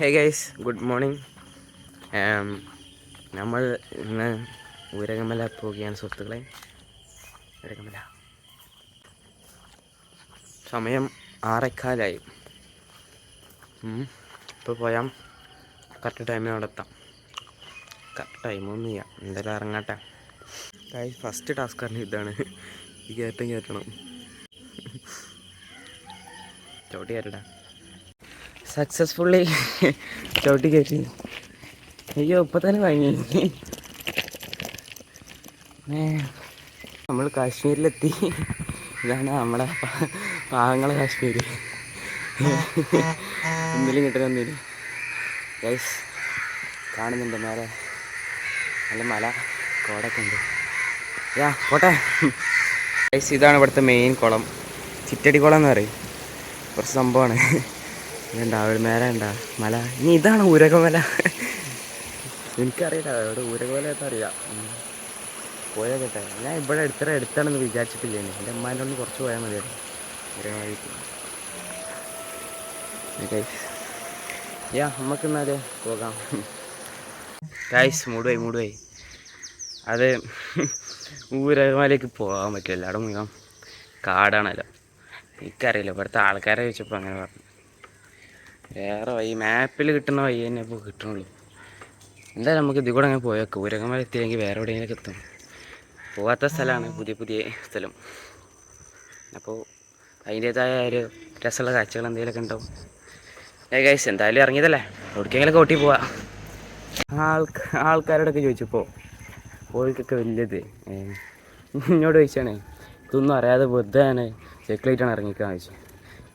Hey guys good morning നമ്മൾ ഇന്ന് ഊരകമല പോവുകയാണ് സുഹൃത്തുക്കളെ. ഊരകമല സമയം ആറേക്കാലായി ഇപ്പോൾ പോയാൽ കറക്റ്റ് ടൈമിന് അവിടെ എത്താം. കറക്റ്റ് ടൈമൊന്നും ചെയ്യാം എന്തായാലും ഇറങ്ങട്ടെ. ഗൈസ് ഫസ്റ്റ് ടാസ്ക് പറഞ്ഞ ഇതാണ്. ഈ കയറ്റം കയറ്റണം ചവിട്ടി കയറ്റടാ. സക്സസ്ഫുള്ളി ചവിട്ടി കയറ്റി. അയ്യോ ഇപ്പം തന്നെ വാങ്ങി നമ്മൾ കാശ്മീരിലെത്തി. ഇതാണ് നമ്മുടെ പാവങ്ങളെ കാശ്മീർ എന്തെങ്കിലും കിട്ടണം എന്തെങ്കിലും ഗൈസ് കാണുന്നുണ്ട് നേരെ നല്ല മല കോടൊക്കെ ഉണ്ട്. യാ കോട്ടെ ഗൈസ് ഇതാണ് ഇവിടുത്തെ മെയിൻ കുളം. ചിറ്റടി കുളം എന്ന് പറയും. കുറച്ച് സംഭവമാണ്. ഇതുണ്ടാ ഒരു മേല ഉണ്ടാ മല. ഇനി ഇതാണ് ഊരകമല. എനിക്കറിയില്ല അവിടെ ഊരകമല എന്ന് അറിയാം കേട്ടെ. ഞാൻ ഇവിടെ ഇത്ര എടുത്താണെന്ന് വിചാരിച്ചിട്ടില്ല എന്റെ അമ്മാന്റെ ഒന്ന് കുറച്ച് പോയാൽ മതിയായിരുന്നു. ഊരകമലയ്ക്ക് യാ നമുക്ക് എന്നാലേ പോകാം. ഗൈസ് മൂടുവായി മൂടുവായി അത് ഊരകമലയ്ക്ക് പോകാൻ പറ്റില്ല. അവിടെ മുഴുവൻ കാടാണല്ലോ. എനിക്കറിയില്ല. ഇവിടുത്തെ ആൾക്കാരെ ചോദിച്ചപ്പോൾ അങ്ങനെ പറഞ്ഞു. വേറെ വഴി മാപ്പിൽ കിട്ടുന്ന വഴി തന്നെ ഇപ്പോൾ കിട്ടണുള്ളൂ. എന്തായാലും നമുക്ക് ഇതിൽ കൂടെ അങ്ങനെ പോയേക്കാം. ഊരകമല എത്തിയെങ്കിൽ വേറെ എവിടെയെങ്കിലും എത്തും. പോകാത്ത സ്ഥലമാണ് പുതിയ പുതിയ സ്ഥലം. അപ്പോൾ അതിന്റേതായ ഒരു രസമുള്ള കാഴ്ചകൾ എന്തെങ്കിലുമൊക്കെ ഉണ്ടാവും. ഏ ഗൈസ് എന്തായാലും ഇറങ്ങിയതല്ലേ? എവിടേക്കെങ്കിലൊക്കെ ഓട്ടി പോവാ. ആൾക്ക് ആൾക്കാരോടൊക്കെ ചോദിച്ചപ്പോൾ ഓൾക്കൊക്കെ വലിയത്. എന്നോട് ചോദിച്ചാണേ ഇതൊന്നും അറിയാതെ വെറുതെ ആണ് ലൈറ്റാണ് ഇറങ്ങിക്കാൻ ചോദിച്ചു.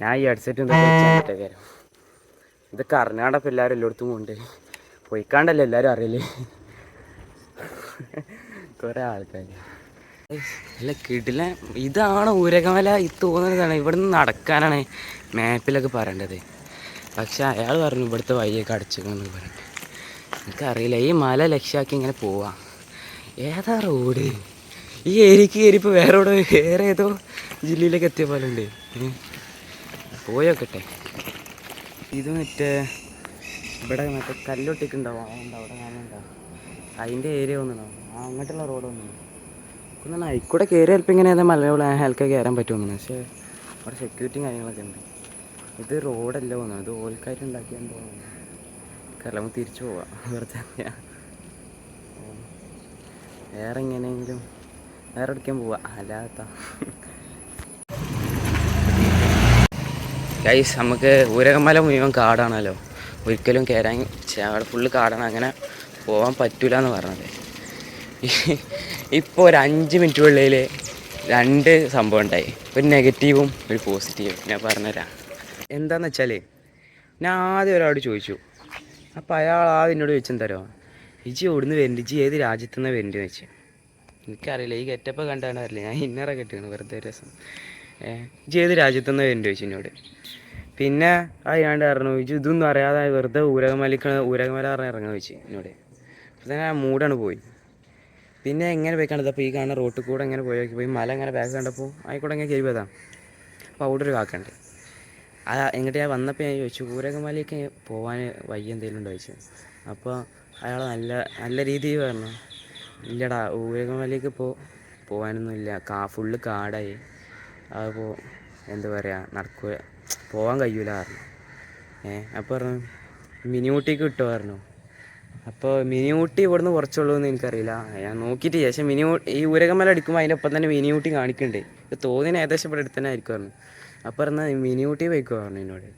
ഞാൻ ഈ ഹെഡ്സെറ്റ് എന്തൊക്കെ വെച്ചാൽ ഇതൊക്കെ അറിഞ്ഞാണ്ടപ്പോൾ എല്ലാവരും എല്ലായിടത്തും കൊണ്ട് പോയിക്കാണ്ടല്ലേ എല്ലാവരും അറിയില്ലേ കുറേ ആൾക്കാർ അല്ല കിടില ഇതാണ് ഊരകമല. ഈ തോന്നുന്നതാണ് നിന്ന് നടക്കാനാണ് മാപ്പിലൊക്കെ പറയേണ്ടത്. പക്ഷെ അയാൾ പറഞ്ഞു ഇവിടുത്തെ വഴിയൊക്കെ അടച്ചിരിക്കണമെന്ന് പറഞ്ഞു എനിക്കറിയില്ല ഈ മല ലക്ഷ്യമാക്കി ഇങ്ങനെ പോവാ. ഏതാ റോഡ്? ഈ ഏരിക്ക് കയറിയപ്പോൾ വേറെ വേറെ ഏതോ ജില്ലയിലേക്ക് എത്തിയ പോലെ ഉണ്ട്. പോയോക്കട്ടെ ഇത് മറ്റേ ഇവിടെ മറ്റേ കല്ലൊട്ടിക്കുണ്ടാവും. അവിടെ ഞാനുണ്ടാവും അതിന്റെ ഏരിയ ഒന്നും ആ അങ്ങോട്ടുള്ള റോഡ് ഒന്നും ഒന്നാണ് കയറി ചിലപ്പോൾ ഇങ്ങനെ ഏതാ മലയോളം ഹെൽക്കെ കയറാൻ പറ്റുമെന്ന്. പക്ഷേ അവിടെ സെക്യൂരിറ്റി കാര്യങ്ങളൊക്കെ ഉണ്ട്. ഇത് റോഡല്ല തോന്നുന്നു ഇത് ഓൽക്കാരി ഉണ്ടാക്കിയാൽ പോകുന്നത് കാരണം തിരിച്ചു പോവാം. വെറുതെ. വേറെ എങ്ങനെയെങ്കിലും വേറെ എടുക്കാൻ പോവാ. അല്ലാത്ത ഗൈസ് നമുക്ക് ഊരകമല മുഴുവൻ കാടാണല്ലോ. ഒരിക്കലും കയറാൻ അവിടെ ഫുള്ള് കാടാണ്. അങ്ങനെ പോകാൻ പറ്റൂല എന്ന് പറഞ്ഞത്. ഇപ്പോൾ ഒരു അഞ്ച് മിനിറ്റുള്ളിൽ രണ്ട് സംഭവം ഉണ്ടായി. ഒരു നെഗറ്റീവും ഒരു പോസിറ്റീവും. ഞാൻ പറഞ്ഞുതരാം. എന്താണെന്ന് വെച്ചാൽ ഞാൻ ആദ്യം ഒരാളോട് ചോദിച്ചു. അപ്പോൾ അയാൾ ആദ്യം എന്നോട് ചോദിച്ചെന്തരോ ഇജി എവിടുന്ന് വരുന്നുണ്ട് ഇജി ഏത് രാജ്യത്തുനിന്ന് വരുന്നുണ്ട് വെച്ച് എനിക്കറിയില്ല. ഈ ഗെറ്റപ്പ് കണ്ടാണ് അറിയില്ല. ഞാൻ ഇന്നറെ കെട്ടിയാണ് വെറുതെ രസം. ഏത് രാജ്യത്തുനിന്ന് വരുന്നുണ്ട് ചോദിച്ചു എന്നോട്? പിന്നെ അയാണ്ട് പറഞ്ഞു ഇജി ഇതൊന്നും അറിയാതെ വെറുതെ ഊരകമലിക്കണ ഊരകമല പറഞ്ഞ ഇറങ്ങാൻ വെച്ച് എന്നോട്. അപ്പോൾ തന്നെ ആ മൂടാണ് പോയി. പിന്നെ എങ്ങനെ പോയി കണ്ടത് അപ്പോൾ ഈ കാണുന്ന റോട്ടിൽ കൂടെ എങ്ങനെ പോയി നോക്കി? പോയി മല എങ്ങനെ ബാക്ക് കണ്ടപ്പോൾ ആയിക്കോട്ടെ എങ്ങനെ കയറി പോയതാണ് അപ്പോൾ അവിടെ ഒരു കാക്കുണ്ട് ആ എങ്ങോട്ട് ഞാൻ വന്നപ്പോൾ ഞാൻ ചോദിച്ചു ഊരകമലയ്ക്ക് പോകാൻ വയ്യ എന്തെങ്കിലും ഉണ്ടോ? ചോദിച്ചു. അപ്പോൾ അയാൾ നല്ല നല്ല രീതിയിൽ പറഞ്ഞു. ഇല്ലടാ ഊരകമലയ്ക്ക് ഇപ്പോൾ പോകാനൊന്നും ഇല്ല കാ ഫുള്ള് കാടായി. അപ്പോൾ എന്താ പറയുക നടക്കുക പോകാൻ കഴിയൂല പറഞ്ഞു. ഏ അപ്പോൾ പറഞ്ഞു മിനി ഊട്ടിക്ക് കിട്ടുമോ പറഞ്ഞു. അപ്പോൾ മിനി ഊട്ടി ഇവിടുന്ന് കുറച്ചുള്ളൂ എന്ന് എനിക്കറിയില്ല. ഞാൻ നോക്കിയിട്ട് ശേഷം മിനി ഈ ഊരകമല അടിക്കുമ്പോൾ അതിന്റെ ഒപ്പം തന്നെ മിനി ഊട്ടി കാണിക്കണ്ടേ? ഇത് തോന്നിന് ഏകദേശം ഇവിടെ അടുത്ത് തന്നെ ആയിരിക്കും പറഞ്ഞു. അപ്പോൾ പറഞ്ഞാൽ മിനി ഊട്ടി പോയിക്കോ പറഞ്ഞു എന്നോട്.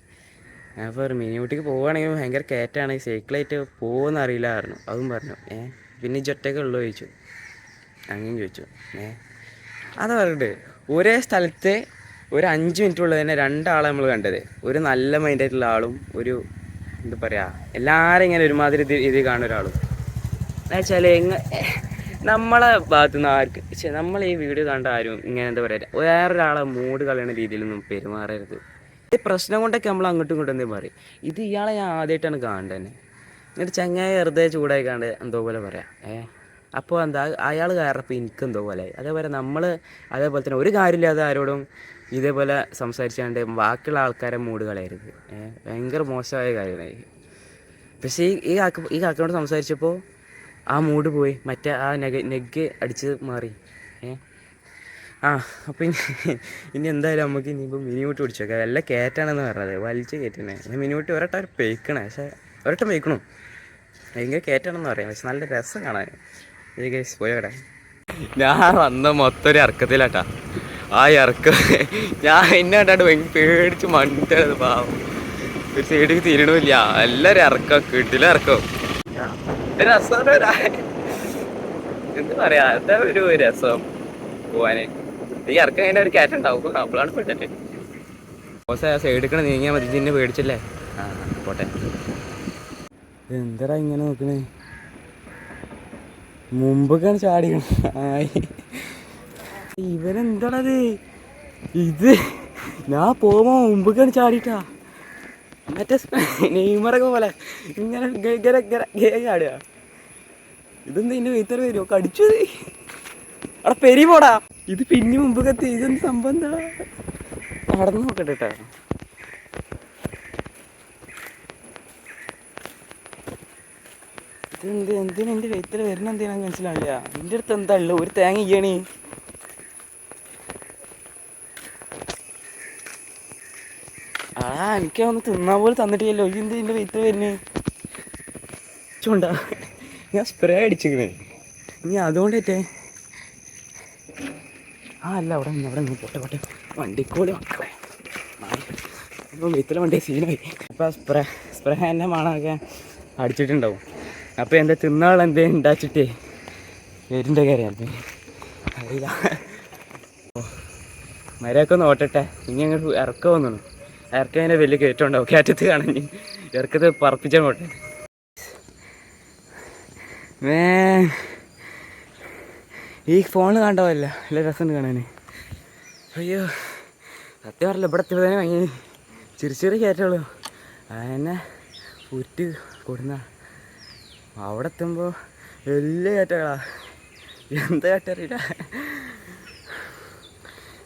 അപ്പോൾ പറഞ്ഞു മിനി ഊട്ടിക്ക് പോവുകയാണെങ്കിൽ ഭയങ്കര കയറ്റാണ് സൈക്കിളായിട്ട് പോകുമെന്ന് അറിയില്ല പറഞ്ഞു. അതും പറഞ്ഞു ഏ പിന്നെ ജൊറ്റൊക്കെ ഉള്ളു? ചോദിച്ചു. അങ്ങനെ ചോദിച്ചു. ഏ അതാ പറഞ്ഞിട്ട് ഒരേ സ്ഥലത്ത് ഒരു അഞ്ച് മിനിറ്റ് ഉള്ളത് തന്നെ രണ്ടാളെ നമ്മൾ കണ്ടത്. ഒരു നല്ല മൈൻഡായിട്ടുള്ള ആളും ഒരു എന്താ പറയുക എല്ലാവരും ഇങ്ങനെ ഒരുമാതിരി ഇത് കാണുന്ന ഒരാളും. എന്നുവെച്ചാൽ എങ്ങ നമ്മളെ ഭാഗത്തു നിന്ന് ആർക്ക് പക്ഷേ നമ്മൾ ഈ വീഡിയോ കണ്ട ആരും ഇങ്ങനെ എന്താ പറയുക വേറൊരാളെ മൂഡ് കളയുന്ന രീതിയിലൊന്നും പെരുമാറരുത്. ഈ പ്രശ്നം കൊണ്ടൊക്കെ നമ്മൾ അങ്ങോട്ടും ഇങ്ങോട്ടും എന്തേ പറയും? ഇത് ഇയാളെ ഞാൻ ആദ്യമായിട്ടാണ് കാണേണ്ടത് എന്നിട്ട് ചങ്ങായി വെറുതെ ചൂടായി കണ്ട് എന്തോ പോലെ പറയാം ഏ? അപ്പോൾ എന്താ അയാൾ കയറപ്പോൾ എനിക്ക് എന്തോ പോലെ. അതേപോലെ നമ്മൾ അതേപോലെ തന്നെ ഒരു കാര്യമില്ലാതെ ആരോടും ഇതേപോലെ സംസാരിച്ചാണ്ട് ബാക്കിയുള്ള ആൾക്കാരെ മൂഡ് കളയരുത്. ഭയങ്കര മോശമായ കാര്യമായി പക്ഷേ ഈ ഈ കാക്ക ഈ കാക്കനോട് സംസാരിച്ചപ്പോൾ ആ മൂഡ് പോയി. മറ്റേ ആ നെഗ നെഗ് അടിച്ച് മാറി. ഏ ആ അപ്പം ഇനി ഇനി എന്തായാലും നമുക്ക് ഇനിയിപ്പോൾ മിനിമൂട്ട് പിടിച്ചേക്കാം. വല്ല കയറ്റാണെന്ന് പറഞ്ഞത്. വലിച്ച് കയറ്റണേ ഞാൻ മിനിമൂട്ട് ഒരട്ടം പേക്കണേ പക്ഷേ ഒരട്ടം പേക്കണു ഭയങ്കര കയറ്റാണെന്ന് പറയാം. പക്ഷെ നല്ല രസം കാണാൻ. പോയോടെ. ഞാൻ വന്ന മൊത്തം ഒരു ഇറക്കത്തിലാട്ടാ. ആ ഇറക്കം ഞാൻ എന്നെ കണ്ടാണ്ട് ഭയങ്കര പേടിച്ച് മണ്ടത് പാവം. ഒരു സൈഡിൽ തിരിയണമില്ല. എല്ലാവരും ഇറക്കം കിട്ടില്ല ഇറക്കം. രസം എന്താ പറയാ എന്താ ഒരു രസം പോവാന്? ഈ ഇറക്കം അതിന്റെ ഒരു കയറ്റം ഉണ്ടാവും. അപ്പോഴാണ് പെട്ടെന്ന് ഓസ സൈഡിക്കണ നീങ്ങിയാൽ മതി. നിന്നെ പേടിച്ചല്ലേ? ആ പോട്ടെ. എന്താടാ ഇങ്ങനെ നോക്കണേ? മുമ്പൊക്കെയാണ് ചാടി. ഇവരെന്താണത് ഇത് ഞാൻ പോകുമ്പോ മുമ്പൊക്കെയാണ് ചാടിട്ടാ. മറ്റേ നെയ്മറൊക്കെ പോലെ ഇങ്ങനെ ഗര ഗര ഗേ ചാടുക. ഇതെന്താ ഇന്നെ വീത്തര വരുമോ കടിച്ചു അവിടെ പെരി പോടാ. ഇത് പിന്നെ മുമ്പ് കത്തി ഇതെന്ത് സംഭവം എന്താ? നടന്നു നോക്കട്ടെ കേട്ടോ ഇതെന്ത് എന്തിനാ എന്റെ കൈത്തല വരുന്ന എന്തിനാന്ന് മനസ്സിലാവില്ല. എന്റെ അടുത്ത് എന്താ ഉള്ളത് ഒരു തേങ്ങ ഇയ്യണി. ആ എനിക്ക് ഒന്ന് തിന്നാ പോലെ തന്നിട്ടില്ലല്ലോ. ഇത് എന്ത് എന്റെ കൈത്തല വരുന്നേ? ചൂണ്ടാ. ഞാൻ സ്പ്രേ അടിച്ചിക്കണേ ഇനി അതുകൊണ്ടേറ്റേ. ആ അല്ല അവിടെ നിന്ന് അവിടെ നിന്ന്. പോട്ടെ പോട്ടെ. വണ്ടിക്കോളി മക്കളെ. അപ്പം വീട്ടിലെ വണ്ടി സീനായി അപ്പം സ്പ്രേ സ്പ്രേ എന്നെ മണമൊക്കെ അടിച്ചിട്ടുണ്ടാവും. അപ്പോൾ എന്റെ തിന്നാൾ എന്തേലും ഉണ്ടാച്ചിട്ടേ എരിന്റെ കയറിയായിരുന്നു അറിയില്ല. ഒന്ന് ഓട്ടട്ടെ. ഇനി അങ്ങോട്ട് ഇറക്കം വന്നു ഇറക്കം അതിന്റെ വലിയ കയറ്റം ഉണ്ടാവും കയറ്റത്ത് കാണാൻ. ഇറക്കത്ത് പറപ്പിച്ചാൽ പോട്ടെ വേ ഈ ഫോണിൽ കണ്ടാവല്ല നല്ല രസമുണ്ട് കാണാൻ അയ്യോ. സത്യം പറഞ്ഞില്ല ഇവിടെ എത്തിയപ്പോൾ തന്നെ ഭയങ്കര ചെറിയ ചെറിയ കയറ്റുള്ളൂ അതന്നെ ഉറ്റ് കൊടുന്ന. അവിടെ എത്തുമ്പോൾ വലിയ കയറ്റങ്ങളാ. എന്താ കയറ്ററിയില്ല.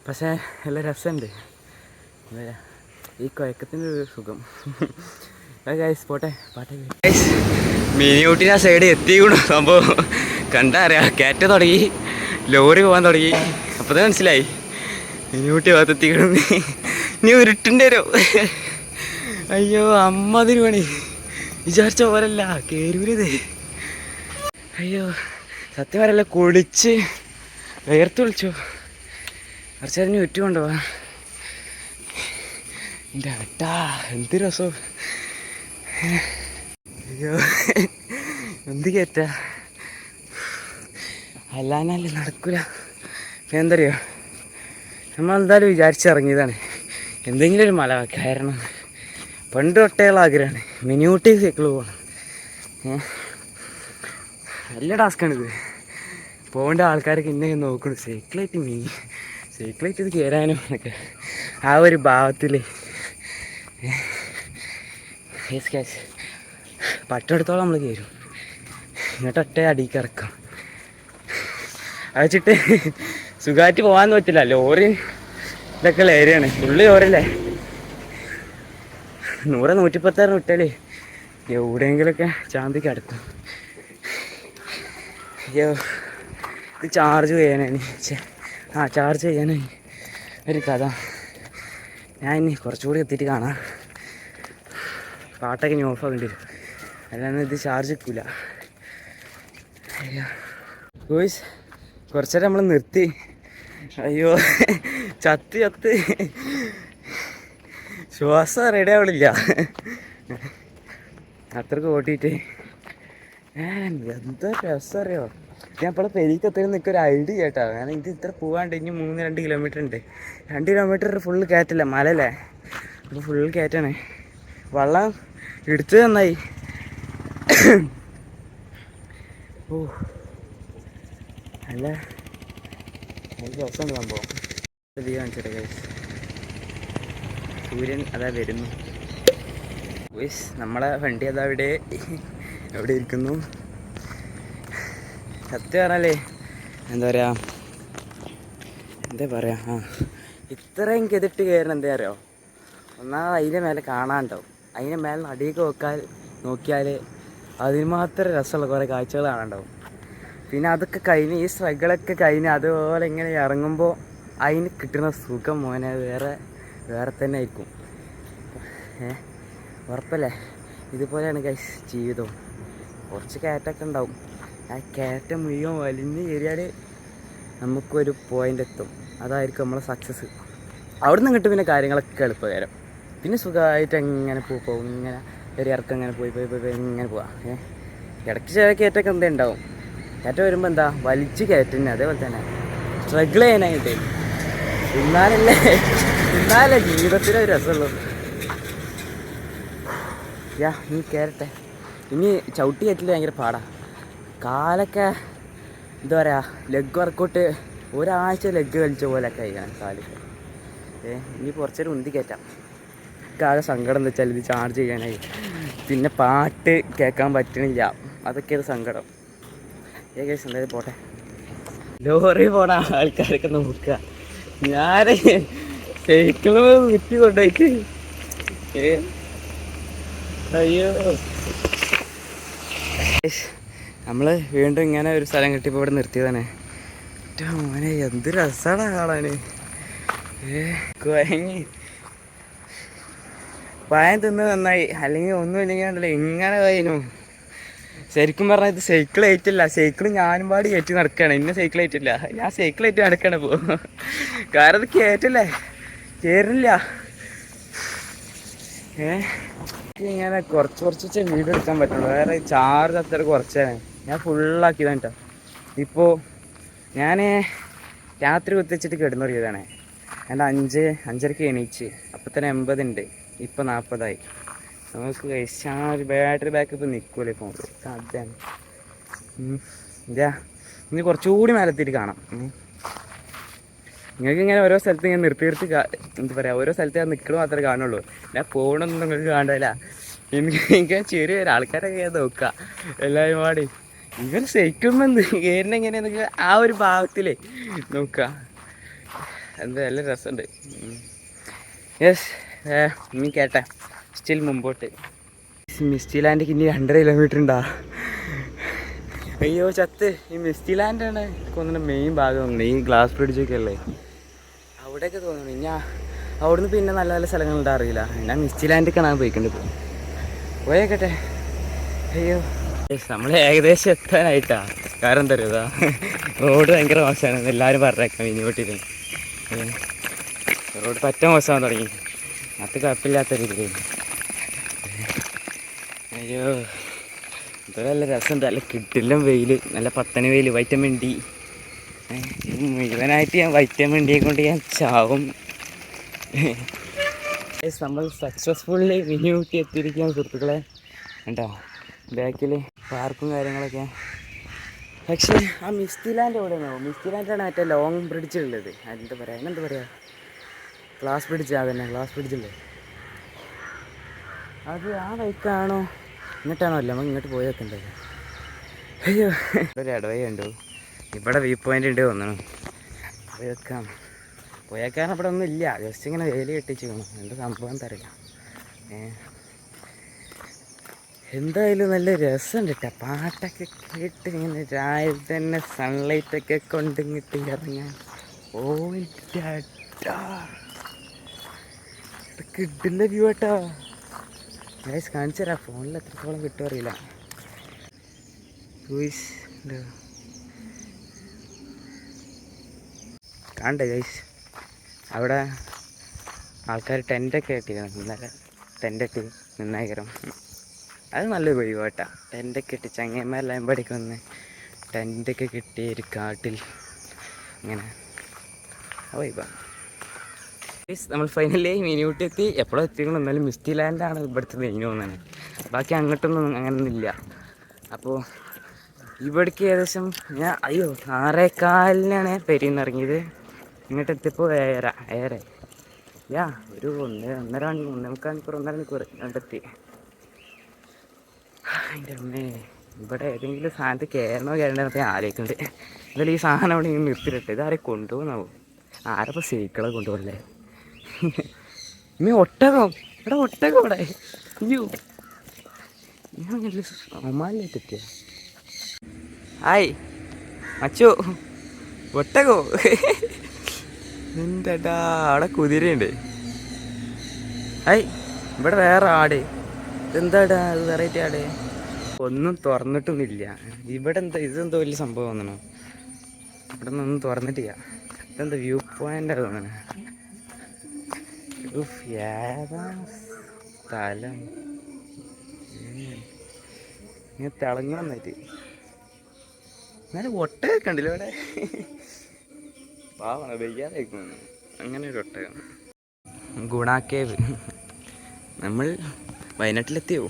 പക്ഷേ നല്ല രസമുണ്ട്. ഈ കുഴക്കത്തിന്റെ ഒരു സുഖം. ഗൈസ് പോട്ടെ. പാട്ടെ മിനി ഊട്ടിന് ആ സൈഡ് സംഭവം കണ്ടാ അറിയാം കയറ്റ തുടങ്ങി. ലോറി പോകാൻ തുടങ്ങി. അപ്പോൾ തന്നെ മനസ്സിലായി. മിനി ഊട്ടി ഭാഗത്ത് നീ ഉരുട്ടിന്റെ ഒരു അയ്യോ അമ്മതിന് പണി. വിചാരിച്ച പോലല്ല കേരൂരത്. അയ്യോ സത്യം പറയല്ല കുളിച്ച് വേർത്ത് വിളിച്ചു കുറച്ചേരം ഉറ്റി കൊണ്ടുപോവാ. എന്റെ അട്ടാ എന്ത് രസം. അയ്യോ എന്ത് കയറ്റാ അല്ലാന്നല്ലേ നടക്കൂല. എന്തറിയോ? നമ്മൾ എന്തായാലും വിചാരിച്ചിറങ്ങിയതാണ്. എന്തെങ്കിലും ഒരു മല കയറണം പണ്ട് തൊട്ടേയുള്ള ആഗ്രഹമാണ്. മിനിയൂട്ടി സൈക്കിൾ പോകണം നല്ല ഇത് പോകേണ്ട ആൾക്കാരൊക്കെ ഇന്നെ നോക്കണം. സൈക്കിളായിട്ട് മീ സൈക്കിളായിട്ട് ഇത് കയറാനും എന്നൊക്കെ ആ ഒരു ഭാവത്തിൽ ക്യാഷ് പട്ടെടുത്തോളം നമ്മൾ കയറും എന്നിട്ട് ഒറ്റ അടിക്ക് ഇറക്കാം അത് വെച്ചിട്ട് സുഖമായിട്ട് പോകാൻ പറ്റില്ല. ലോറി ഇതൊക്കെ ലേരിയാണ് ഫുള്ള് ലോറിയല്ലേ നൂറ് നൂറ്റിപ്പത്താറ് വിട്ടാലേ എവിടെയെങ്കിലൊക്കെ ചാന്തിക്ക് അടുത്തു. അയ്യോ ഇത് ചാർജ് ചെയ്യാനാണ് ആ ചാർജ് ചെയ്യാനായി. ഒരു കഥ. ഞാൻ ഇനി കുറച്ചുകൂടി എത്തിയിട്ട് കാണാം. പാട്ടൊക്കെ ഇനി ഓഫ് ആകേണ്ടി വരും. അല്ലാതെ ഇത് ചാർജ് നിൽക്കില്ല അയ്യോ. ഗോയ്സ് കുറച്ചേരം നമ്മൾ നിർത്തി. അയ്യോ ചത്ത് ചത്ത്. ശ്വാസം റെഡി ആവണില്ല. അത്രയ്ക്ക് ഓട്ടിയിട്ട് ഏ, എന്താ രസം അറിയോ ഞാൻ ഇപ്പോൾ പെരിക്ക് നിൽക്കൊരു ഐഡിയ കേട്ടോ കാരണം ഇത് ഇത്ര പോകാണ്ട് ഇനി മൂന്ന് രണ്ട് കിലോമീറ്റർ ഉണ്ട് രണ്ട് കിലോമീറ്റർ ഫുള്ള് കയറ്റില്ല മലല്ലേ? അപ്പോൾ ഫുൾ കയറ്റാണ് വെള്ളം ഇടിച്ചു നന്നായി. ഓ നല്ല നല്ല രസമുണ്ട് സംഭവം. ഇത് കഴിച്ചു. സൂര്യൻ അതാ വരുന്നു. നമ്മളെ വണ്ടി അതാ അവിടെ എവിടെ ഇരിക്കുന്നു. സത്യം പറഞ്ഞാലേ എന്താ പറയാ എന്താ പറയാ ആ ഇത്രയും കെതിട്ട് കയറണം എന്താ അറിയോ? ഒന്നാമത് അതിന്റെ മേലെ കാണാണ്ടാവും. അതിന്റെ മേലെ അടിയൊക്കെ വെക്കാൻ നോക്കിയാൽ അതിന് മാത്രം രസമുള്ള കുറേ കാഴ്ചകൾ കാണാണ്ടാവും. പിന്നെ അതൊക്കെ കഴിഞ്ഞ് ഈ സ്ട്രഗിളൊക്കെ കഴിഞ്ഞ് അതുപോലെ ഇങ്ങനെ ഇറങ്ങുമ്പോൾ അതിന് കിട്ടുന്ന സുഖം മോനെ വേറെ വേറെ തന്നെ ആയിരിക്കും. ഏഹ് ഉറപ്പല്ലേ? ഇതുപോലെയാണ് ഗൈസ് ജീവിതവും. കുറച്ച് കയറ്റമൊക്കെ ഉണ്ടാവും. ആ കയറ്റം മുഴുവൻ വലിഞ്ഞ് കയറിയാൽ നമുക്കൊരു പോയിന്റ് എത്തും. അതായിരിക്കും നമ്മളെ സക്സസ് അവിടെ നിന്ന് കിട്ടും പിന്നെ കാര്യങ്ങളൊക്കെ എളുപ്പകരം. പിന്നെ സുഖമായിട്ട് എങ്ങനെ പോകും ഇങ്ങനെ ഒരു ഇറക്കം ഇങ്ങനെ പോയി പോയി പോയി ഇങ്ങനെ പോവാം. ഏഹ് ഇടയ്ക്ക് ചില കയറ്റമൊക്കെ എന്തേ ഉണ്ടാവും. കയറ്റം വരുമ്പോൾ എന്താ? വലിച്ച് കയറ്റുന്നെ അതേപോലെ തന്നെ. സ്ട്രഗിൾ ചെയ്യാനായിട്ട്. എന്നാലല്ലേ എന്നാലേ ജീവിതത്തിലെ ഒരു രസമുള്ളൂ. യാ നീ കയറട്ടെ ഇനി ചവിട്ടി കയറ്റില്ല ഭയങ്കര പാടാ. കാലൊക്കെ എന്താ പറയുക ലെഗ് വർക്കൗട്ട് ഒരാഴ്ച ലെഗ് കളിച്ച പോലെയൊക്കെ ആയി ഞാൻ കാലൊക്കെ ഏ ഇനി കുറച്ചൊരു ഉന്തി കയറ്റാം. ആകെ സങ്കടം എന്താ വെച്ചാൽ ഇത് ചാർജ് ചെയ്യാനായി. പിന്നെ പാട്ട് കേൾക്കാൻ പറ്റണില്ല. അതൊക്കെയാണ് സങ്കടം. ഏകദേശം എന്തായാലും പോട്ടെ. ലോറി പോടാ ആൾക്കാരൊക്കെ നോക്കുക ഞാൻ നമ്മൾ വീണ്ടും ഇങ്ങനെ ഒരു സ്ഥലം കിട്ടിയപ്പോൾ ഇവിടെ നിർത്തിയതാണ്. മോനെ എന്ത് രസമാണ് കാണാന്. ഏങ്ങി പഴം തിന്ന് നന്നായി. അല്ലെങ്കിൽ ഒന്നും ഇല്ലെങ്കിൽ ഉണ്ടല്ലോ ഇങ്ങനെ കഴിഞ്ഞു ശരിക്കും പറഞ്ഞാൽ ഇത് സൈക്കിൾ ഏറ്റില്ല സൈക്കിൾ ഞാനും പാടി ഏറ്റു നടക്കുകയാണ് ഇന്ന സൈക്കിൾ ഏറ്റില്ല ഞാൻ സൈക്കിൾ ഏറ്റു നടക്കുകയാണ് പോ കാരണം ഇത് കയറ്റില്ലേ കയറില്ല ഏ? ഇങ്ങനെ കുറച്ച് കുറച്ച് വീഡിയോ എടുക്കാൻ പറ്റുള്ളൂ. വേറെ ചാർജ് അത്ര കുറച്ചാണ് ഞാൻ ഫുള്ളാക്കിയതാണ് കേട്ടോ ഇപ്പോൾ ഞാൻ രാത്രി കുത്തിച്ചിട്ട് കിടന്നുറങ്ങിയതാണ്. എന്റെ അഞ്ച് അഞ്ചരക്ക് എണീച്ച്. അപ്പോൾ തന്നെ എൺപതുണ്ട്. ഇപ്പോൾ നാൽപ്പതായി നമുക്ക് ചാർജ് ബാറ്ററി ബാക്കപ്പ് നിൽക്കൂലേ ഫോൺ അതാണ് ഇതാ ഇനി കുറച്ചുകൂടി മേലത്തിട്ട് കാണാം. നിങ്ങൾക്ക് ഇങ്ങനെ ഓരോ സ്ഥലത്ത് ഇങ്ങനെ നിർത്തി നിർത്തി എന്താ പറയുക ഓരോ സ്ഥലത്ത് ഞാൻ നിൽക്കണ മാത്രമേ കാണുള്ളൂ. ഞാൻ പോകണമെന്ന് നിങ്ങൾക്ക് കാണണ്ടല്ല എനിക്ക് എനിക്ക് ചെറിയ ആൾക്കാരൊക്കെ ഞാൻ നോക്കുക എല്ലാവരും പാടി ഇവർ സൈക്കിളുമ്പോൾ കയറുന്ന എങ്ങനെയാന്നൊക്കെ ആ ഒരു ഭാഗത്തിലേ നോക്കുക എന്താ നല്ല രസമുണ്ട്. യെസ് ഇനി കേട്ടെ. സ്റ്റിൽ മുമ്പോട്ട്. മിസ്റ്റി ലാൻഡിക്ക് ഇനി രണ്ടര കിലോമീറ്റർ ഉണ്ടാ. അയ്യോ ചത്ത്. ഈ മിസ്റ്റി ലാൻഡാണ് ഒന്നിന്റെ മെയിൻ ഭാഗം ഈ ഗ്ലാസ് ബ്രിഡ്ജൊക്കെ അല്ലേ? അവിടെയൊക്കെ തോന്നുന്നു. ഞാൻ അവിടുന്ന് പിന്നെ നല്ല നല്ല സ്ഥലങ്ങളുണ്ട് അറിയില്ല. ഞാൻ മിസ്റ്റി കാണാൻ പോയിക്കുണ്ട് ഇപ്പോൾ പോയേക്കട്ടെ. അയ്യോ. നമ്മൾ ഏകദേശം എത്താനായിട്ടാ. കാരണം പറയുക റോഡ് ഭയങ്കര മോശമാണ്. എല്ലാവരും പറഞ്ഞേക്കാം. ഇനി വീട്ടിൽ റോഡ് പറ്റ മോശമാണ് തുടങ്ങി. അത് കുഴപ്പമില്ലാത്ത രീതിയിൽ അയ്യോ. ഇതൊരു നല്ല രസമുണ്ട്. നല്ല കിട്ടില്ല വെയിൽ നല്ല പത്തന വെയിൽ വൈറ്റമിൻ ഡി. മുഴുവനായിട്ട് ഞാൻ വൈറ്റമിൻ ഡി കൊണ്ട് ഞാൻ ചാവും. നമ്മൾ സക്സസ്ഫുള്ളി മിനി ഊട്ടി എത്തിയിരിക്കുകയാണ് സുഹൃത്തുക്കളെ. ഉണ്ടോ ബാക്കിൽ പാർക്കും കാര്യങ്ങളൊക്കെ. പക്ഷേ ആ മിസ്റ്റി അവിടെ എവിടെയാണോ മിസ്റ്റി ലാൻഡാണ് മറ്റേ ലോങ് ബ്രിഡ്ജ് ഉള്ളത്. എന്താ പറയുക അതിനെന്താ പറയുക ഗ്ലാസ് ബ്രിഡ്ജ് അതന്നെ ഗ്ലാസ് ബ്രിഡ്ജല്ലേ അത് ആ ബൈക്കാണോ ഇങ്ങോട്ടാണോ അല്ല? നമുക്ക് ഇങ്ങോട്ട് പോയി വെക്കണ്ടേ? അയ്യോ. ഒരു ഇടവേ ഉണ്ടോ ഇവിടെ വ്യൂ പോയിന്റ് ഉണ്ട് തോന്നണം പോയേക്കാം പോയേക്കാൻ അവിടെ ഒന്നും ഇല്ല. ജസ്റ്റ് ഇങ്ങനെ വേലി കെട്ടിച്ച് വേണം എന്ത് സംഭവം തരില്ല എന്തായാലും നല്ല രസമുണ്ട് കേട്ടോ പാട്ടൊക്കെ കേട്ട് ഇങ്ങനെ രാവിലെ തന്നെ സൺലൈറ്റൊക്കെ കൊണ്ട് ഇങ്ങോട്ട് ഇറങ്ങാൻ ഓ കിട്ടില്ല വ്യൂ ഗൈസ് കാണിച്ചു തരാം ഫോണിൽ എത്രത്തോളം കിട്ടും അറിയില്ല. കാണണ്ടേ ഗൈസ് അവിടെ ആൾക്കാർ ടെന്റൊക്കെ ഇട്ടിരുന്നു ഇന്നലെ ടെന്റ് ഇട്ട് നിന്നേക്കരം അത് നല്ലൊരു വഴിപാട്ടാ ടെന്റൊക്കെ ഇട്ട് ചങ്ങന്മാരെല്ലാം പടിക്ക് വന്ന് ടെന്റൊക്കെ കിട്ടിയ ഒരു കാട്ടിൽ ഇങ്ങനെ വൈബാണ് Guys, നമ്മൾ ഫൈനലി മിനിയൂട്ടി എത്തി. എപ്പോഴും എത്തിക്കണം എന്നാലും മിസ്റ്റി ലാൻഡാണ് ഇവിടുത്തെ മെയിൻ തോന്നുന്നത് ബാക്കി അങ്ങോട്ടൊന്നും അങ്ങനൊന്നും ഇല്ല. അപ്പോൾ ഇവിടേക്ക് ഏകദേശം ഞാൻ അയ്യോ ആറേക്കാലിനാണ് പെരിന്ന് ഇങ്ങോട്ട് എത്തിയപ്പോൾ ഏഴര ഏഴര യാ ഒരു ഒന്ന് ഒന്നര മണി ഒന്നേ മുക്കാൽ മണിക്കൂർ ഒന്നര മണിക്കൂർ ഇങ്ങോട്ടെത്തി. എന്റെ അമ്മേ ഇവിടെ ഏതെങ്കിലും സാധനത്ത് കയറണോ കയറണമെന്നൊക്കെ ഞാൻ ആലോചിക്കുന്നുണ്ട്. എന്തായാലും ഈ സാധനം അവിടെ ഇങ്ങനെ നിർത്തിയിട്ടെ ഇതാരെ കൊണ്ടുപോകുന്നാവും? ആരപ്പോൾ സൈക്കിളെ കൊണ്ടുപോകല്ലേ ഇനി ഒട്ടകം. ഇവിടെ ഒട്ടകം ഇവിടെ അയ്യോ. ഒമാനിലേക്ക് എത്തിയ? ഹായ്. അച്ചു ഒട്ടകോ? എന്താടാ അവിടെ കുതിരയുണ്ട്. ഐ ഇവിടെ വേറെ ആട്. എന്താടാ അത് വെറൈറ്റി ആട്? ഒന്നും തുറന്നിട്ടൊന്നുമില്ല. ഇവിടെ എന്താ ഇതെന്തോ വലിയ സംഭവം തോന്നണോ. ഇവിടെ നിന്നൊന്നും തുറന്നിട്ടില്ല. ഇതെന്താ വ്യൂ പോയിന്റ് തോന്നണേ. സ്ഥലം. ഇങ്ങനെ തിളങ്ങി വന്നിട്ട് എന്നാലും ഒട്ടയൊക്കെ ഉണ്ടല്ലോ ഇവിടെ. പാവാണ് വയ്യാതെ അങ്ങനെ ഒരു ഒട്ടകം. ഗുണാക്കേവ്. നമ്മൾ വയനാട്ടിലെത്തിയോ?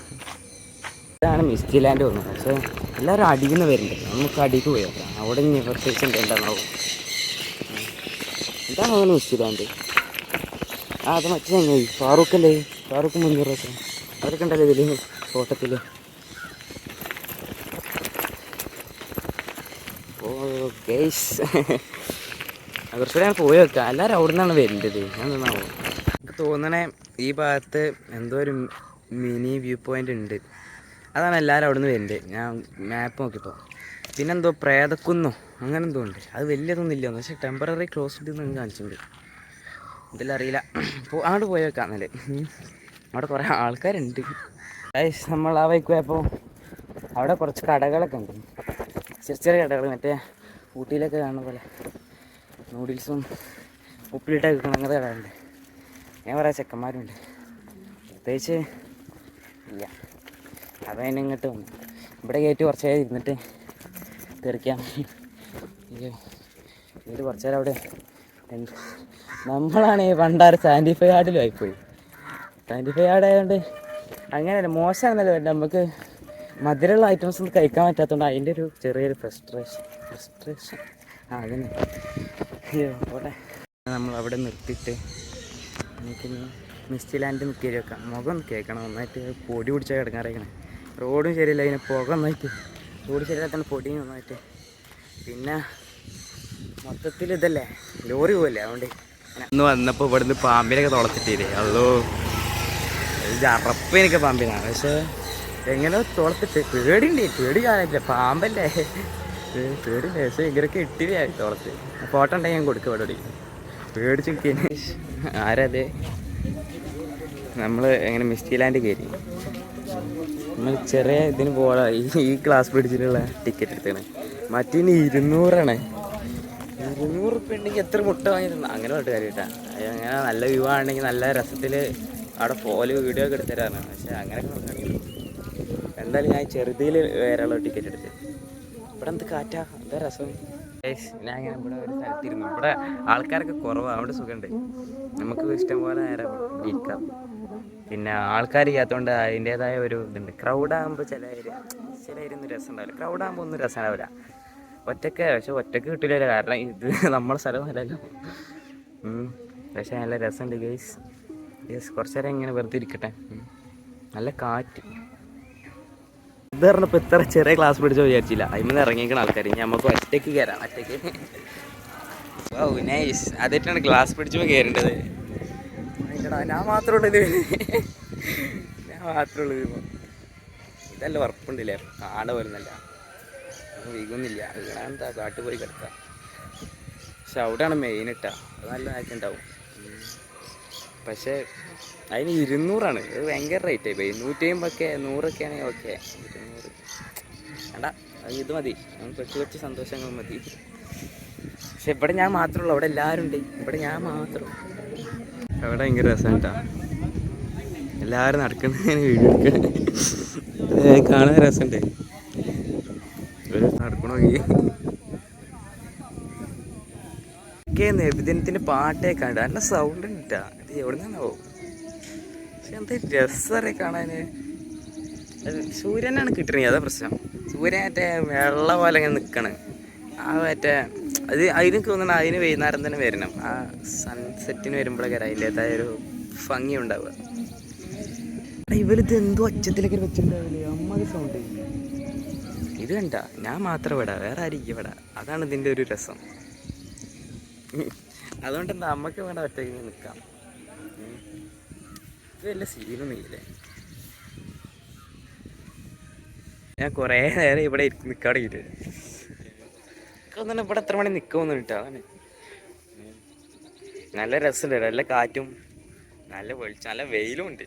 ഇതാണ് മിസ്റ്റി ലാൻഡ് വന്നത് പക്ഷേ എല്ലാവരും അടിയിൽ നിന്ന് വരുന്നുണ്ട്. നമുക്ക് അടിക്ക് പോയി നോക്കാം. അവിടെ ഇനി പ്രത്യേകിച്ച് എന്താണാവും ഇതാണ് അങ്ങനെ മിസ്റ്റി ലാൻഡ് ആ അത് മറ്റേ ചങ്ങായി ഫാറൂഖല്ലേ ഫാറൂഖ് മുൻകൂറൊക്കെ അവരൊക്കെ ഉണ്ടല്ലോ ഇതിൽ തോട്ടത്തിൽ ഓ ഗേസ് കുറച്ചുകൂടെ ഞാൻ പോയി വെക്കാം. എല്ലാവരും അവിടെ നിന്നാണ് വരുന്നത് എന്താണാവോ എനിക്ക് തോന്നണേ ഈ ഭാഗത്ത് എന്തോ ഒരു മിനി വ്യൂ പോയിന്റ് ഉണ്ട്. അതാണ് എല്ലാവരും അവിടെ നിന്ന് വരുന്നത്. ഞാൻ മാപ്പ് നോക്കിയപ്പോൾ പിന്നെന്തോ പ്രേതക്കുന്നോ അങ്ങനെ എന്തോ ഉണ്ട്. അത് വലിയതൊന്നും ഇല്ല. പക്ഷേ ടെമ്പററി ക്ലോസ് എന്ന് കാണിച്ചിട്ടുണ്ട്. അറിയില്ല. പോ അങ്ങോട്ട് പോയി വെക്കാം എന്നാൽ. അവിടെ കുറേ ആൾക്കാരുണ്ട്. നമ്മൾ ആ ബൈക്ക് പോയപ്പോൾ അവിടെ കുറച്ച് കടകളൊക്കെ ഉണ്ട്. ചെറിയ ചെറിയ കടകൾ. മറ്റേ ഊട്ടിയിലൊക്കെ കാണുന്ന പോലെ. നൂഡിൽസും ഉപ്പിലിട്ട് കിട്ടണം അങ്ങനത്തെ കടകളുണ്ട് ഞാൻ പറയാം ചെക്കന്മാരുണ്ട്. പ്രത്യേകിച്ച് ഇല്ല. അപ്പം എന്നെ ഇങ്ങോട്ട് വന്നു. ഇവിടെ കയറ്റി കുറച്ച് നേരം ഇരുന്നിട്ട് തെറിക്കാം അയ്യോ ഇത് കുറച്ച് നേരം അവിടെ നമ്മളാണ് പണ്ടാറ് സാന്റിഫൈ ആർഡിലും ആയിപ്പോയി. സാന്റിഫൈ ആർഡ് ആയതുകൊണ്ട് അങ്ങനെയല്ല മോശമാണെന്നല്ലോ നമുക്ക് മധുരമുള്ള ഐറ്റംസ് ഒന്നും കഴിക്കാൻ പറ്റാത്തതുകൊണ്ട് അതിന്റെ ഒരു ചെറിയൊരു ഫ്രസ്ട്രേഷൻ ഫ്രസ്ട്രേഷൻ ആ അതന്നെ. അയ്യോ നമ്മൾ അവിടെ നിർത്തിയിട്ട് എനിക്കിനി മിസ്റ്റി ലാൻഡ് നിൽക്കി വെക്കാം. മുഖം ഒന്ന് കേൾക്കണം നന്നായിട്ട് പൊടി പിടിച്ചാൽ കിടങ്ങാറിയിക്കണം. റോഡും ശരിയല്ല അതിന് പുക നന്നായിട്ട് റോഡ് ശരിയല്ലാത്ത പൊടിയും നന്നായിട്ട്. പിന്നെ മൊത്തത്തിൽ ഇതല്ലേ ലോറി പോവല്ലേ അതുകൊണ്ട്. ഇന്ന് വന്നപ്പോൾ ഇവിടുന്ന് പാമ്പിനൊക്കെ തുളച്ചിട്ടില്ലേ അല്ലോ ഇത് എനിക്ക് പാമ്പിനാണ്. പക്ഷേ എങ്ങനെ തുളത്തിട്ട്? പേടിയുണ്ട് പേടി കാണില്ല പാമ്പല്ലേ. പേടില്ല പക്ഷേ ഇങ്ങനെയൊക്കെ ഇട്ടില്ലേ തുളത്ത്. ഫോട്ടോ ഉണ്ടെങ്കിൽ ഞാൻ കൊടുക്കും ഇവിടെ പേടിച്ച് ആരത് നമ്മൾ എങ്ങനെ മിസ്റ്റി ലാൻഡ് കയറി. നമ്മൾ ചെറിയ ഇതിന് പോകാം ഈ ക്ലാസ് പിടിച്ചിട്ടുള്ള ടിക്കറ്റ് എടുത്താണ് മറ്റേന് ഇരുന്നൂറാണ്. ഇരുന്നൂറ് ഉറുപ്പ്യ ഉണ്ടെങ്കിൽ എത്ര മുട്ട വാങ്ങിയിരുന്നു അങ്ങനെ പറഞ്ഞിട്ട് കാര്യമില്ല. അങ്ങനെ നല്ല വ്യൂ ആണെങ്കിൽ നല്ല രസത്തിൽ അവിടെ പോലെ വീഡിയോ ഒക്കെ എടുത്തരാണ് പക്ഷെ അങ്ങനെയൊക്കെ നോക്കുകയാണെങ്കിൽ എന്തായാലും ഞാൻ ചെറുതിൽ വേറെയുള്ള ടിക്കറ്റ് എടുത്ത്. ഇവിടെ എന്ത് കാറ്റാ? എന്താ രസം? ഞാൻ ഇങ്ങനെ ഇവിടെ ഒരു സ്ഥലത്തിരുന്നു. ഇവിടെ ആൾക്കാരൊക്കെ കുറവാണ് അവിടെ സുഖമുണ്ട്. നമുക്ക് ഇഷ്ടംപോലെ നേരം ഇരിക്കാം പിന്നെ ആൾക്കാരില്ലാത്തതുകൊണ്ട് അതിന്റെതായ ഒരു ഇതുണ്ട്. ക്രൗഡാകുമ്പോൾ ചില ഏരിയ ചില ഏരിയ ഒന്നും രസം ഉണ്ടാവില്ല ക്രൗഡാകുമ്പോൾ ഒന്നും രസം ഉണ്ടാവില്ല ഒറ്റയ്ക്ക് പക്ഷെ ഒറ്റയ്ക്ക് കിട്ടില്ല കാരണം ഇത് നമ്മളെ സ്ഥലമല്ലല്ലോ. പക്ഷെ നല്ല രസമുണ്ട് ഗേസ് ഗേസ് നേരം ഇങ്ങനെ വെറുതെ ഇരിക്കട്ടെ. നല്ല കാറ്റ്. ഇത് പറഞ്ഞപ്പോൾ ഇത്ര ചെറിയ ക്ലാസ് പിടിച്ചോ വിചാരിച്ചില്ല. അതിന് ഇറങ്ങിക്കണ ആൾക്കാർ ഇനി നമുക്ക് ഒറ്റയ്ക്ക് കയറാം ഒറ്റയ്ക്ക്. ഓ നൈസ് അതായിട്ടാണ് ക്ലാസ് പിടിച്ചപ്പോൾ കയറേണ്ടത് ഞാൻ മാത്രമേ ഉള്ളൂ ഞാൻ മാത്രമേ ഉള്ളൂ ഇതല്ല ഉറപ്പുണ്ടല്ലേ? ആട പോലുന്നല്ല വീകുന്നില്ല. വീണാന്താ കാട്ടിൽ പോയി കിടക്കാം. പക്ഷെ അവിടെയാണ് മെയിൻ ഇട്ടാ. അത് നല്ല ആയിട്ടുണ്ടാവും. പക്ഷേ അതിന് ഇരുന്നൂറാണ്. അത് ഭയങ്കര റേറ്റ് പോയി നൂറ്റി അമ്പതൊക്കെ നൂറൊക്കെ ആണെങ്കിൽ ഓക്കെ ഇരുന്നൂറ് വേണ്ട ഇത് മതി. കൊച്ചു കൊച്ചു സന്തോഷങ്ങൾ മതി. പക്ഷെ ഇവിടെ ഞാൻ മാത്രമുള്ളൂ അവിടെ എല്ലാവരും ഉണ്ട്. ഇവിടെ ഞാൻ മാത്രം അവിടെ ഭയങ്കര രസമാണ് എല്ലാവരും നടക്കുന്നതിന് വീഡിയോ കാണാൻ രസമുണ്ട് ഒരു നടക്കണമെങ്കിൽ ഒക്കെ നബിദിനത്തിന്റെ പാട്ടേ കണ്ട നല്ല സൗണ്ട് ഉണ്ട്. ഇത് എവിടെ നിന്നാവോ പക്ഷെ എന്ത് രസമറിയ കാണാന്. സൂര്യനാണ് കിട്ടണേ അതാ പ്രശ്നം. സൂര്യൻ മറ്റേ വെള്ള പോലെ ഇങ്ങനെ നിൽക്കണ് ആ മറ്റേ അത് അതിന് തോന്നണം അതിന് വൈകുന്നേരം തന്നെ വരണം. ആ സൺസെറ്റിന് വരുമ്പോഴൊക്കെ അതിന്റെതായ ഒരു ഭംഗി ഉണ്ടാവുക. ഇവരിത് എന്തോ അച്ഛത്തിലേക്ക് വെച്ചിട്ടുണ്ടാവില്ലേ? അമ്മ സൗണ്ട് ഇത് കണ്ട? ഞാൻ മാത്രം ഇവിടെ വേറെ ആരും ഇവിടെ. അതാണ് ഇതിന്റെ ഒരു രസം. അതുകൊണ്ട് എന്താ അമ്മയ്ക്ക് വേണ്ട ഒറ്റയ്ക്ക് നിൽക്കാം വല്ല സീനൊന്നും ഇല്ലേ ഞാൻ കുറേ നേരം ഇവിടെ നിൽക്കാൻ ഒന്നും ഇവിടെ എത്ര മണി നിൽക്കുമെന്ന് അതാണ് നല്ല രസമുണ്ട് നല്ല കാറ്റും നല്ല വെളിച്ചം നല്ല വെയിലും ഉണ്ട്.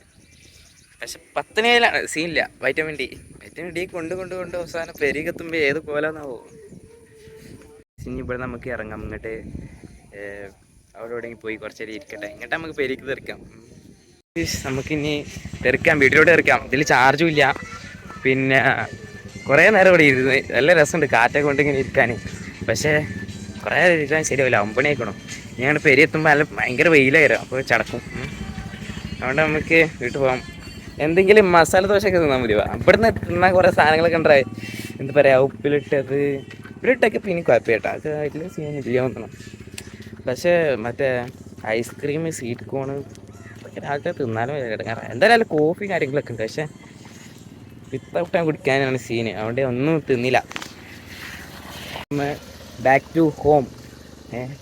പക്ഷെ പത്തിനേലാണ് സീനില്ല വൈറ്റമിൻ ഡി വൈറ്റമിൻ ഡി കൊണ്ട് കൊണ്ട് കൊണ്ട് അവസാനം പെരുകെത്തുമ്പോൾ ഏത് പോലാന്നാവോ ഇനി ഇവിടെ നമുക്ക് ഇറങ്ങാം. ഇങ്ങോട്ട് അവിടെ എവിടെയെങ്കിലും പോയി കുറച്ചേരി ഇരിക്കട്ടെ. ഇങ്ങോട്ട് നമുക്ക് പെരുക്ക് തെറിക്കാം. നമുക്കിനി തെറിക്കാം വീട്ടിലോട്ട് തെറിക്കാം. ഇതിൽ ചാർജും ഇല്ല. പിന്നെ കുറേ നേരം ഇവിടെ ഇരുന്ന് നല്ല രസമുണ്ട് കാറ്റൊക്കെ കൊണ്ട് ഇങ്ങനെ ഇരിക്കാൻ. പക്ഷേ കുറേ നേരം ഇരിക്കാൻ ശരിയാവില്ല ഒമ്പണി ആയിക്കണം ഞാൻ പെരി എത്തുമ്പോൾ നല്ല ഭയങ്കര വെയിലായിരുന്നു അപ്പോൾ ചടക്കും. അതുകൊണ്ട് നമുക്ക് വീട്ടിൽ പോകാം എന്തെങ്കിലും മസാല ദോശയൊക്കെ തിന്നാൽ മതി ഇവിടുന്ന് തിന്നാൻ കുറേ സാധനങ്ങളൊക്കെ ഉണ്ടായി എന്താ പറയുക ഉപ്പിലിട്ടത്. ഉപ്പിലിട്ടൊക്കെ പിന്നെ കുഴപ്പമില്ല അത് അതിൽ സീൻ ഇല്ല തോന്നണം പക്ഷേ മറ്റേ ഐസ്ക്രീം സ്വീറ്റ് കോണ് അതൊക്കെ രാവിലെ തിന്നാലും കിടങ്ങാറ എന്തായാലും കോഫി കാര്യങ്ങളൊക്കെ ഉണ്ട്. പക്ഷേ വിത്തൗട്ട് കുടിക്കാനാണ് സീന് അതുകൊണ്ട് ഒന്നും തിന്നില്ല. ബാക്ക് ടു ഹോം ഏഹ്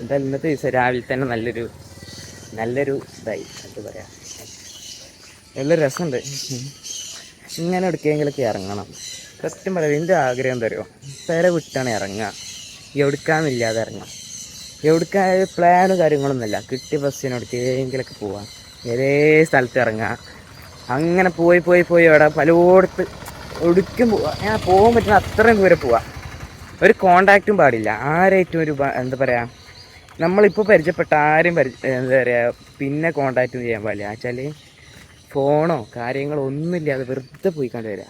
എന്തായാലും ഇന്നത്തെ ദിവസം രാവിലെ തന്നെ നല്ലൊരു നല്ലൊരു ഇതായി. എന്താ പറയാ? നല്ല രസമുണ്ട്. ഇങ്ങനെ എവിടേക്കെങ്കിലൊക്കെ ഇറങ്ങണം. സത്യം പറയാം എന്റെ ആഗ്രഹം പേരെ പെര വിട്ടാണ് ഇറങ്ങുക. എവിടുക്കാന്നില്ലാതെ ഇറങ്ങാം എവിടുക്കാ പ്ലാനും കാര്യങ്ങളൊന്നുമില്ല. കിട്ടിയ ബസ്സിന് എവിടേക്കെങ്കിലൊക്കെ പോവാം. ഏതേ സ്ഥലത്ത് ഇറങ്ങുക അങ്ങനെ പോയി പോയി പോയി അവിടെ പലയിടത്ത് ഒടുക്കും പോവാ. ഞാൻ പോകാൻ പറ്റുന്ന അത്രയും ദൂരെ പോവാം. ഒരു കോണ്ടാക്റ്റും പാടില്ല. ആരായിട്ടും ഒരു എന്താ പറയുക നമ്മളിപ്പോൾ പരിചയപ്പെട്ട ആരും പരി എന്താ പറയുക പിന്നെ കോണ്ടാക്റ്റ് ചെയ്യാൻ പാടില്ല. വെച്ചാൽ ഫോണോ കാര്യങ്ങളോ ഒന്നുമില്ലാതെ വെറുതെ പോയി കണ്ടു വരിക?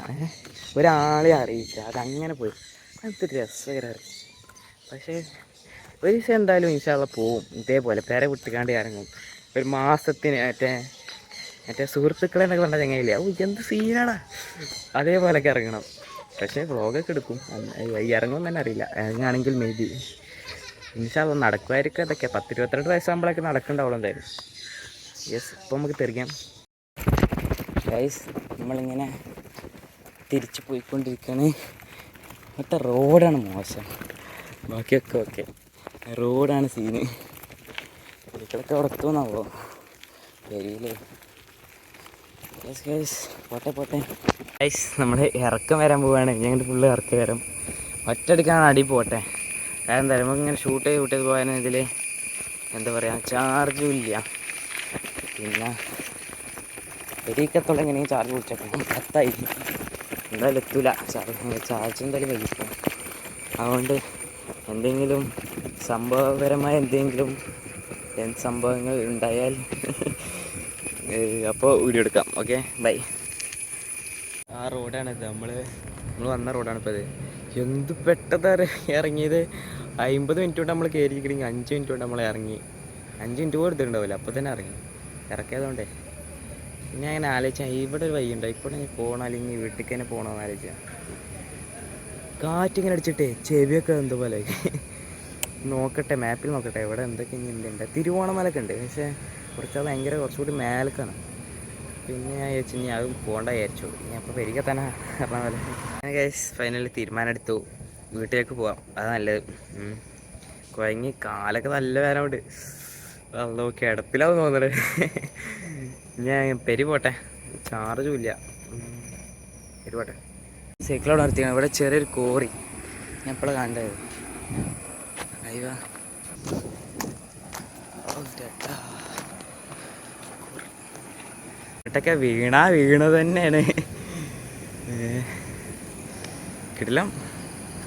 ഒരാളെ അറിയിക്കുക അതങ്ങനെ പോയി. അത് രസകരമായിരുന്നു പക്ഷേ ഒരു ദിവസം എന്തായാലും ഇൻഷാള്ള പോവും. ഇതേപോലെ പേരെ വിട്ടുകാണ്ട് ഇറങ്ങും. ഒരു മാസത്തിന് മറ്റേ മറ്റേ സുഹൃത്തുക്കളെ എന്നൊക്കെ പറഞ്ഞ ചങ്ങയില്ല? ഓ എന്ത് സീനാടാ. അതേപോലെയൊക്കെ ഇറങ്ങണം. പക്ഷേ വ്ളോഗൊക്കെ എടുക്കും. ഇറങ്ങും തന്നെ അറിയില്ല. ഇറങ്ങുകയാണെങ്കിൽ മേ ബി ഇൻഷാല്ല നടക്കുമായിരിക്കും അതൊക്കെ. പത്ത് ഇരുപത്തിരണ്ട് വയസ്സാകുമ്പോഴൊക്കെ നടക്കുന്നുണ്ടാവുള്ളൂ എന്തായാലും. യെസ് ഇപ്പം നമുക്ക് തെറിക്കാം ഗൈസ് നമ്മളിങ്ങനെ തിരിച്ച് പോയിക്കൊണ്ടിരിക്കുകയാണ് മറ്റേ റോഡാണ് മോശം. ബാക്കിയൊക്കെ ഓക്കെ റോഡാണ് സീന് ഒരിക്കലൊക്കെ അവിടെ എത്തുമെന്നാവോ? വരിയില്ലേ? പോട്ടെ പോട്ടെ. ഗൈസ് നമ്മൾ ഇറക്കം വരാൻ പോവുകയാണ് ഞങ്ങളുടെ ഫുള്ള് ഇറക്കി വരും. ഒറ്റടിക്കാണ് അടി പോട്ടെ. കാരണം എന്താ നമുക്ക് ഇങ്ങനെ ഷൂട്ട് ചെയ്ത് ഷൂട്ട് ചെയ്ത് പോയാൽ ഇതിൽ എന്താ പറയുക ചാർജും ഇല്ല. പിന്നെ പെരീക്കത്തുള്ള എങ്ങനെയും ചാർജ് കുടിച്ചപ്പോൾ പത്തായി എന്തായാലും എത്തൂല. ചാർജ് ചാർജ് എന്തായാലും വലിക്കും അതുകൊണ്ട് എന്തെങ്കിലും സംഭവപരമായ എന്തെങ്കിലും എന്ത് സംഭവങ്ങൾ ഉണ്ടായാൽ അപ്പോൾ വീഡിയോ എടുക്കാം. ഓക്കെ ബൈ ആ റോഡാണിത് നമ്മൾ നമ്മൾ വന്ന റോഡാണ് ഇപ്പോൾ ഇത്. എന്ത് പെട്ടെന്ന് ഇറങ്ങിയത്? അമ്പത് മിനിറ്റ് കൊണ്ട് നമ്മൾ കയറിയിരിക്കണമെങ്കിൽ അഞ്ച് മിനിറ്റ് കൊണ്ട് നമ്മൾ ഇറങ്ങി. അഞ്ച് മിനിറ്റ് പോലും എടുത്തിട്ടുണ്ടാവില്ല. അപ്പോൾ തന്നെ ഇറങ്ങി. ഇറക്കിയതുകൊണ്ടേ പിന്നെ അങ്ങനെ ആലോചിച്ചാൽ ഇവിടെ ഒരു വഴി ഉണ്ടോ ഇപ്പോൾ പോകണം അല്ലെങ്കിൽ വീട്ടിലേക്ക് തന്നെ പോകണമെന്ന് ആലോചിച്ചാൽ കാറ്റിങ്ങനെ അടിച്ചിട്ടേ ചെവിയൊക്കെ എന്തോ പോലെ. നോക്കട്ടെ മാപ്പിൽ നോക്കട്ടെ. ഇവിടെ എന്തൊക്കെ ഇനി ഉണ്ട് തിരുവോണമലൊക്കെ ഉണ്ട്. പക്ഷേ കുറച്ച് ഭയങ്കര കുറച്ചുകൂടി മേലക്കാണ് പിന്നെ ഞാൻ ചോദിച്ചു ഇനി അതും പോകണ്ട വിചാരിച്ചു. ഇനി അപ്പോൾ പെരിക തന്നെ പറഞ്ഞ പോലെ ഗൈസ് ഫൈനലി തീരുമാനം എടുത്തു വീട്ടിലേക്ക് പോവാം. അത് നല്ലത്. കുഴങ്ങി കാലൊക്കെ നല്ല വേദനയുണ്ട് അല്ലോ കിടപ്പിലാവും തോന്നുന്നത് ഞാൻ പെരി പോട്ടെ. ചാർജും ഇല്ല. പെരി പോട്ടെ. സൈക്കിളോട് നിർത്തിയാണ്. ഇവിടെ ചെറിയൊരു കോറി ഞാൻ എപ്പോഴാണ് കണ്ടത്. അയ്യോ ഇട്ടൊക്കെ വീണാ വീണത് തന്നെയാണ്. കിടിലം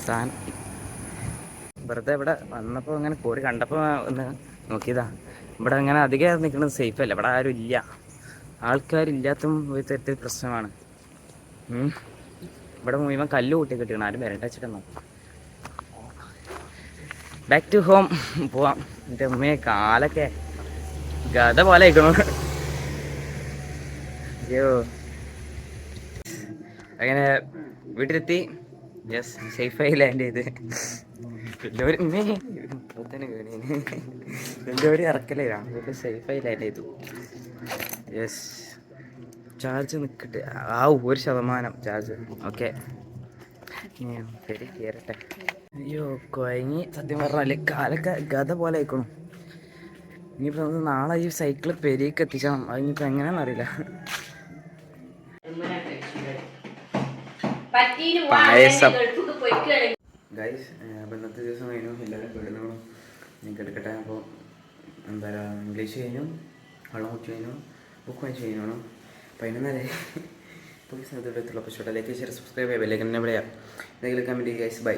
സാധനം വെറുതെ ഇവിടെ വന്നപ്പോൾ ഇങ്ങനെ കോറി കണ്ടപ്പോൾ ഒന്ന് നോക്കിയതാ. ഇവിടെ അങ്ങനെ അധികം നിൽക്കുന്നത് സേഫ് അല്ല. ഇവിടെ ആരും ഇല്ല. ആൾക്കാരില്ലാത്തും ഒരു തരത്തിൽ പ്രശ്നമാണ്. ഇവിടെ മുഴുവൻ കല്ല് കൂട്ടി കിട്ടിയാണ് ആരും വരണ്ട വെച്ചിട്ടൊന്നും. ബാക്ക് ടു ഹോം പോവാം. എന്റെ അമ്മയെ കാലൊക്കെ ഗത പോലെ ആയിക്കണു അയ്യോ. അങ്ങനെ വീട്ടിലെത്തി. യെസ് സേഫായി ലാൻഡ് ചെയ്ത്. എല്ലാവരും ഇറക്കലാണ് വീട്ടിൽ സേഫായി ലാൻഡ് ചെയ്തു. യെസ് ചാർജ് നിൽക്കട്ടെ ആ ഒരു ശതമാനം ചാർജ് ഓക്കെ ശരി കയറട്ടെ അയ്യോ കുഴങ്ങി സത്യം പറഞ്ഞാൽ കാലൊക്കെ ഗത പോലെ ആയിക്കണു. ഇനിയിപ്പോൾ നമുക്ക് നാളെ ഈ സൈക്കിൾ പെരിയക്ക് എത്തിച്ചാണ് അതിനിപ്പോ എങ്ങനെയാണെന്ന് അറിയില്ല. പായസം. ഗൈസ് അപ്പോൾ ഇന്നത്തെ ദിവസം കഴിഞ്ഞു. എല്ലാവരും പെടുന്നോളും. ഞാൻ കിടക്കട്ടെ. അപ്പോൾ എന്താ പറയുക ഇംഗ്ലീഷ് കഴിഞ്ഞു. വെള്ളം കുറ്റി കഴിഞ്ഞു. ബുക്ക് വാങ്ങിച്ചു കഴിഞ്ഞു അപ്പോൾ പോയി സ്ഥലത്തോട്ട് എത്തുള്ളൂ. അപ്പോൾ ഷോട്ടലേക്ക് ഷെയർ സബ്സ്ക്രൈബ് ചെയ്യാം ബെല്ലൈക്കൻ എന്നെ വിളിയാം എന്തെങ്കിലും കമന്റ് ഗൈസ് ബൈ